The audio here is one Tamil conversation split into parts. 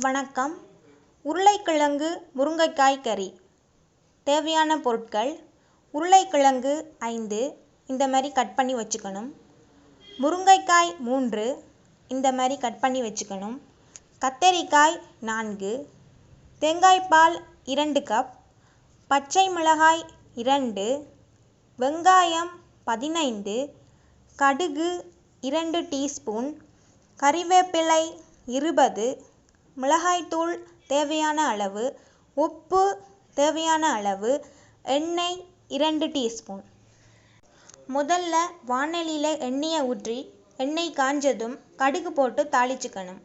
வணக்கம். உருளைக்கிழங்கு முருங்கைக்காய் கறி. தேவையான பொருட்கள் உருளைக்கிழங்கு ஐந்து இந்த மாதிரி கட் பண்ணி வச்சுக்கணும். முருங்கைக்காய் மூன்று இந்த மாதிரி கட் பண்ணி வச்சுக்கணும். கத்தரிக்காய் நான்கு தேங்காய்பால் இரண்டு கப் பச்சை மிளகாய் இரண்டு வெங்காயம் பதினைந்து கடுகு இரண்டு டீஸ்பூன் கறிவேப்பிலை இருபது மிளகாய்த்தூள் தேவையான அளவு உப்பு தேவையான அளவு எண்ணெய் இரண்டு டீஸ்பூன். முதல்ல வானலியில் எண்ணெயை ஊற்றி எண்ணெய் காஞ்சதும் கடுகு போட்டு தாளிச்சுக்கணும்.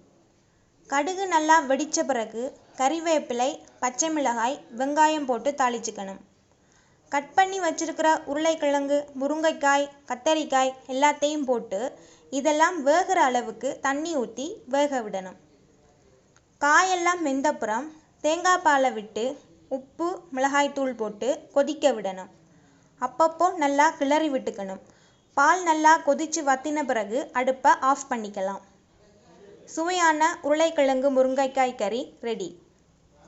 கடுகு நல்லா வெடித்த பிறகு கறிவேப்பிலை பச்சை மிளகாய் வெங்காயம் போட்டு தாளிச்சுக்கணும். கட் பண்ணி வச்சிருக்கிற உருளைக்கிழங்கு முருங்கைக்காய் கத்தரிக்காய் எல்லாத்தையும் போட்டு இதெல்லாம் வேகிற அளவுக்கு தண்ணி ஊற்றி வேக விடணும். காயெல்லாம் வெந்தப்புறம் தேங்காய் பாலை விட்டு உப்பு மிளகாய்த்தூள் போட்டு கொதிக்க விடணும். அப்பப்போ நல்லா கிளறி விட்டுக்கணும். பால் நல்லா கொதித்து வற்றின பிறகு அடுப்பை ஆஃப் பண்ணிக்கலாம். சுவையான உருளைக்கிழங்கு முருங்கைக்காய் கறி ரெடி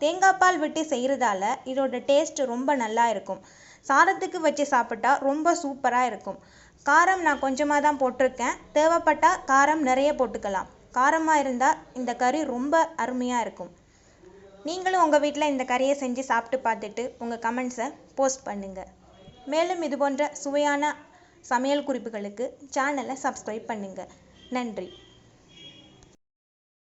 தேங்காய் பால் விட்டு செய்கிறதால இதோட டேஸ்ட் ரொம்ப நல்லா இருக்கும். சாதத்துக்கு வச்சு சாப்பிட்டா ரொம்ப சூப்பராக இருக்கும். காரம் நான் கொஞ்சமாக தான் போட்டிருக்கேன். தேவைப்பட்டால் காரம் நிறைய போட்டுக்கலாம். காரமாக இருந்தால் இந்த கறி ரொம்ப அருமையாக இருக்கும். நீங்களும் உங்கள் வீட்டில் இந்த கறியை செஞ்சு சாப்பிட்டு பார்த்துட்டு உங்கள் கமெண்ட்ஸை போஸ்ட் பண்ணுங்கள் மேலும் இது போன்ற சுவையான சமையல் குறிப்புகளுக்கு சேனலை சப்ஸ்கிரைப் பண்ணுங்கள் நன்றி.